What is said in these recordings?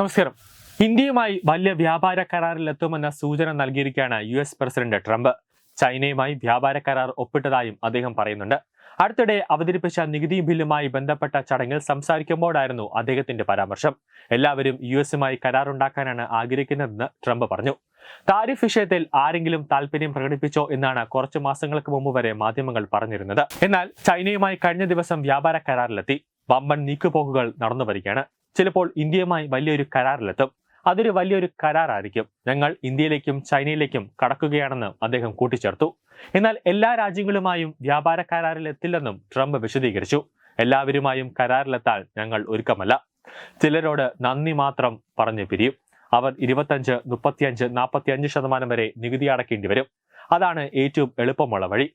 നമസ്കാരം. ഇന്ത്യയുമായി വലിയ വ്യാപാര കരാറിൽ എത്തുമെന്ന സൂചന നൽകിയിരിക്കുകയാണ് യു എസ് പ്രസിഡന്റ് ട്രംപ്. ചൈനയുമായി വ്യാപാര കരാർ ഒപ്പിട്ടതായും അദ്ദേഹം പറയുന്നുണ്ട്. അടുത്തിടെ അവതരിപ്പിച്ച നികുതി ബില്ലുമായി ബന്ധപ്പെട്ട ചടങ്ങിൽ സംസാരിക്കുമ്പോഴായിരുന്നു അദ്ദേഹത്തിന്റെ പരാമർശം. എല്ലാവരും യു എസുമായി കരാറുണ്ടാക്കാനാണ് ആഗ്രഹിക്കുന്നതെന്ന് ട്രംപ് പറഞ്ഞു. താരിഫ് വിഷയത്തിൽ ആരെങ്കിലും താല്പര്യം പ്രകടിപ്പിച്ചോ എന്നാണ് കുറച്ചു മാസങ്ങൾക്ക് മുമ്പ് വരെ മാധ്യമങ്ങൾ പറഞ്ഞിരുന്നത്. എന്നാൽ ചൈനയുമായി കഴിഞ്ഞ ദിവസം വ്യാപാര കരാറിലെത്തി. വമ്പൻ നീക്കുപോക്കുകൾ നടന്നു വരികയാണ് ചിലപ്പോൾ ഇന്ത്യയുമായി വലിയൊരു കരാറിലെത്തും. അതൊരു വലിയൊരു കരാറായിരിക്കും. ഞങ്ങൾ ഇന്ത്യയിലേക്കും ചൈനയിലേക്കും കടക്കുകയാണെന്ന് അദ്ദേഹം കൂട്ടിച്ചേർത്തു. എന്നാൽ എല്ലാ രാജ്യങ്ങളുമായും വ്യാപാര കരാറിൽ എത്തില്ലെന്നും ട്രംപ് വിശദീകരിച്ചു. എല്ലാവരുമായും കരാറിലെത്താൻ ഞങ്ങൾ ഒരുക്കമല്ല. ചിലരോട് നന്ദി മാത്രം പറഞ്ഞു പിരിയും. അവർ ഇരുപത്തഞ്ച് മുപ്പത്തിയഞ്ച് നാൽപ്പത്തിയഞ്ച് ശതമാനം വരെ നികുതി അടക്കേണ്ടി വരും. അതാണ് ഏറ്റവും എളുപ്പമുള്ള വഴി.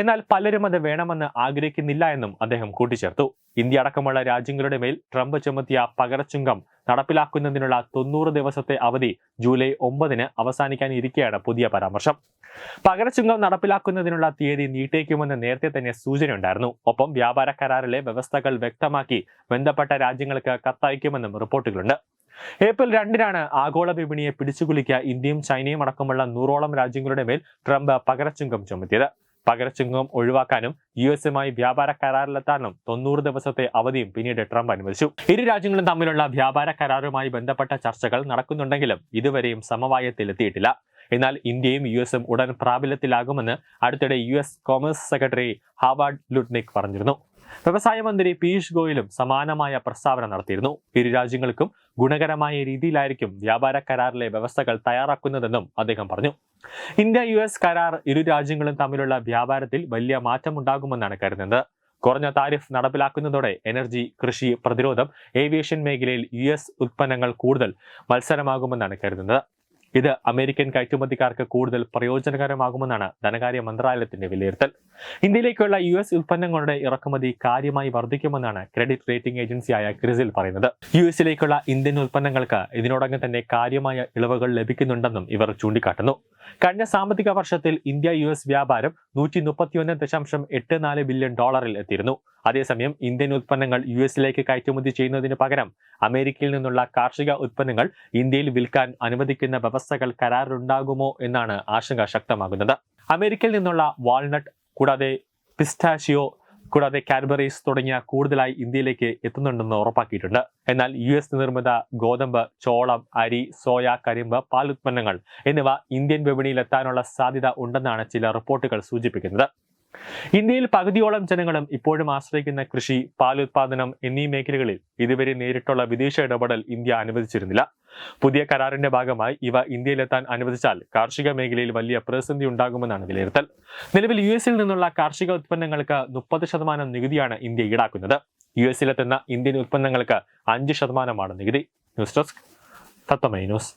എന്നാൽ പലരും അത് വേണമെന്ന് ആഗ്രഹിക്കുന്നില്ല എന്നും അദ്ദേഹം കൂട്ടിച്ചേർത്തു. ഇന്ത്യ അടക്കമുള്ള രാജ്യങ്ങളുടെ മേൽ ട്രംപ് ചുമത്തിയ പകരച്ചുങ്കം നടപ്പിലാക്കുന്നതിനുള്ള തൊണ്ണൂറ് ദിവസത്തെ അവധി ജൂലൈ ഒമ്പതിന് അവസാനിക്കാനിരിക്കെയാണ് പുതിയ പരാമർശം. പകരച്ചുങ്കം നടപ്പിലാക്കുന്നതിനുള്ള തീയതി നീട്ടേക്കുമെന്ന് നേരത്തെ തന്നെ സൂചനയുണ്ടായിരുന്നു. ഒപ്പം വ്യാപാര കരാറിലെ വ്യവസ്ഥകൾ വ്യക്തമാക്കി ബന്ധപ്പെട്ട രാജ്യങ്ങൾക്ക് കത്തയക്കുമെന്നും റിപ്പോർട്ടുകളുണ്ട്. ഏപ്രിൽ രണ്ടിനാണ് ആഗോള വിപണിയെ പിടിച്ചുകുലിക്കുക ഇന്ത്യയും ചൈനയും അടക്കമുള്ള നൂറോളം രാജ്യങ്ങളുടെ മേൽ ട്രംപ് പകരച്ചുങ്കം ചുമത്തിയത്. പകരച്ചുങ്കം ഒഴിവാക്കാനും യു എസുമായി വ്യാപാര കരാറിലെത്താനും തൊണ്ണൂറ് ദിവസത്തെ അവധിയും പിന്നീട് ട്രംപ് അനുവദിച്ചു. ഇരു രാജ്യങ്ങളും തമ്മിലുള്ള വ്യാപാര കരാറുമായി ബന്ധപ്പെട്ട ചർച്ചകൾ നടക്കുന്നുണ്ടെങ്കിലും ഇതുവരെയും സമവായത്തിലെത്തിയിട്ടില്ല. എന്നാൽ ഇന്ത്യയും യു എസും ഉടൻ പ്രാബല്യത്തിലാകുമെന്ന് അടുത്തിടെ U S commerce secretary Howard Lutnick പറഞ്ഞിരുന്നു. വ്യവസായ മന്ത്രി പീയൂഷ് ഗോയലും സമാനമായ പ്രസ്താവന നടത്തിയിരുന്നു. ഇരു രാജ്യങ്ങൾക്കും ഗുണകരമായ രീതിയിലായിരിക്കും വ്യാപാര കരാറിലെ വ്യവസ്ഥകൾ തയ്യാറാക്കുന്നതെന്നും അദ്ദേഹം പറഞ്ഞു. ഇന്ത്യ യു എസ് കരാർ ഇരു രാജ്യങ്ങളും തമ്മിലുള്ള വ്യാപാരത്തിൽ വലിയ മാറ്റമുണ്ടാകുമെന്നാണ് കരുതുന്നത്. കുറഞ്ഞ താരിഫ് നടപ്പിലാക്കുന്നതോടെ എനർജി കൃഷി പ്രതിരോധം ഏവിയേഷൻ മേഖലയിൽ യു എസ് ഉൽപ്പന്നങ്ങൾ കൂടുതൽ മത്സരമാകുമെന്നാണ് കരുതുന്നത്. ഇത് അമേരിക്കൻ കയറ്റുമതിക്കാർക്ക് കൂടുതൽ പ്രയോജനകരമാകുമെന്നാണ് ധനകാര്യ മന്ത്രാലയത്തിന്റെ വിലയിരുത്തൽ. ഇന്ത്യയിലേക്കുള്ള യു എസ് ഉൽപ്പന്നങ്ങളുടെ ഇറക്കുമതി കാര്യമായി വർദ്ധിക്കുമെന്നാണ് ക്രെഡിറ്റ് റേറ്റിംഗ് ഏജൻസിയായ ക്രിസിൽ പറയുന്നത്. യു എസിലേക്കുള്ള ഇന്ത്യൻ ഉൽപ്പന്നങ്ങൾക്ക് ഇതിനോടകം തന്നെ കാര്യമായ ഇളവുകൾ ലഭിക്കുന്നുണ്ടെന്നും ഇവർ ചൂണ്ടിക്കാട്ടുന്നു. കഴിഞ്ഞ സാമ്പത്തിക വർഷത്തിൽ ഇന്ത്യ യു എസ് വ്യാപാരം നൂറ്റി മുപ്പത്തിയൊന്ന് ദശാംശം എട്ട് നാല് ബില്യൺ ഡോളറിൽ എത്തിയിരുന്നു. അതേസമയം ഇന്ത്യൻ ഉൽപ്പന്നങ്ങൾ യു എസിലേക്ക് കയറ്റുമതി ചെയ്യുന്നതിന് പകരം അമേരിക്കയിൽ നിന്നുള്ള കാർഷിക ഉൽപ്പന്നങ്ങൾ ഇന്ത്യയിൽ വിൽക്കാൻ അനുവദിക്കുന്ന വ്യവസ്ഥകൾ കരാറിലുണ്ടാകുമോ എന്നാണ് ആശങ്ക ശക്തമാകുന്നത്. അമേരിക്കയിൽ നിന്നുള്ള വാൾനട്ട് കൂടാതെ പിസ്റ്റാഷിയോ കൂടാതെ കാഡ്ബറീസ് തുടങ്ങിയ കൂടുതലായി ഇന്ത്യയിലേക്ക് എത്തുന്നുണ്ടെന്ന് ഉറപ്പാക്കിയിട്ടുണ്ട്. എന്നാൽ യു എസ് നിർമ്മിത ഗോതമ്പ് ചോളം അരി സോയ കരിമ്പ് പാൽ ഉത്പന്നങ്ങൾ എന്നിവ ഇന്ത്യൻ വിപണിയിൽ എത്താനുള്ള സാധ്യത ഉണ്ടെന്നാണ് ചില റിപ്പോർട്ടുകൾ സൂചിപ്പിക്കുന്നത്. ഇന്ത്യയിൽ പകുതിയോളം ജനങ്ങളും ഇപ്പോഴും ആശ്രയിക്കുന്ന കൃഷി പാലുത്പാദനം എന്നീ മേഖലകളിൽ ഇതുവരെ നേരിട്ടുള്ള വിദേശ ഇടപെടൽ ഇന്ത്യ അനുവദിച്ചിരുന്നില്ല. പുതിയ കരാറിന്റെ ഭാഗമായി ഇവ ഇന്ത്യയിലെത്താൻ അനുവദിച്ചാൽ കാർഷിക മേഖലയിൽ വലിയ പ്രതിസന്ധി ഉണ്ടാകുമെന്നാണ് വിലയിരുത്തൽ. നിലവിൽ യു എസിൽ നിന്നുള്ള കാർഷിക ഉത്പന്നങ്ങൾക്ക് മുപ്പത് ശതമാനം നികുതിയാണ് ഇന്ത്യ ഈടാക്കുന്നത്. യു എസിലെത്തുന്ന ഇന്ത്യൻ ഉത്പന്നങ്ങൾക്ക് അഞ്ച് ശതമാനമാണ് നികുതി. News desk Thathamai news.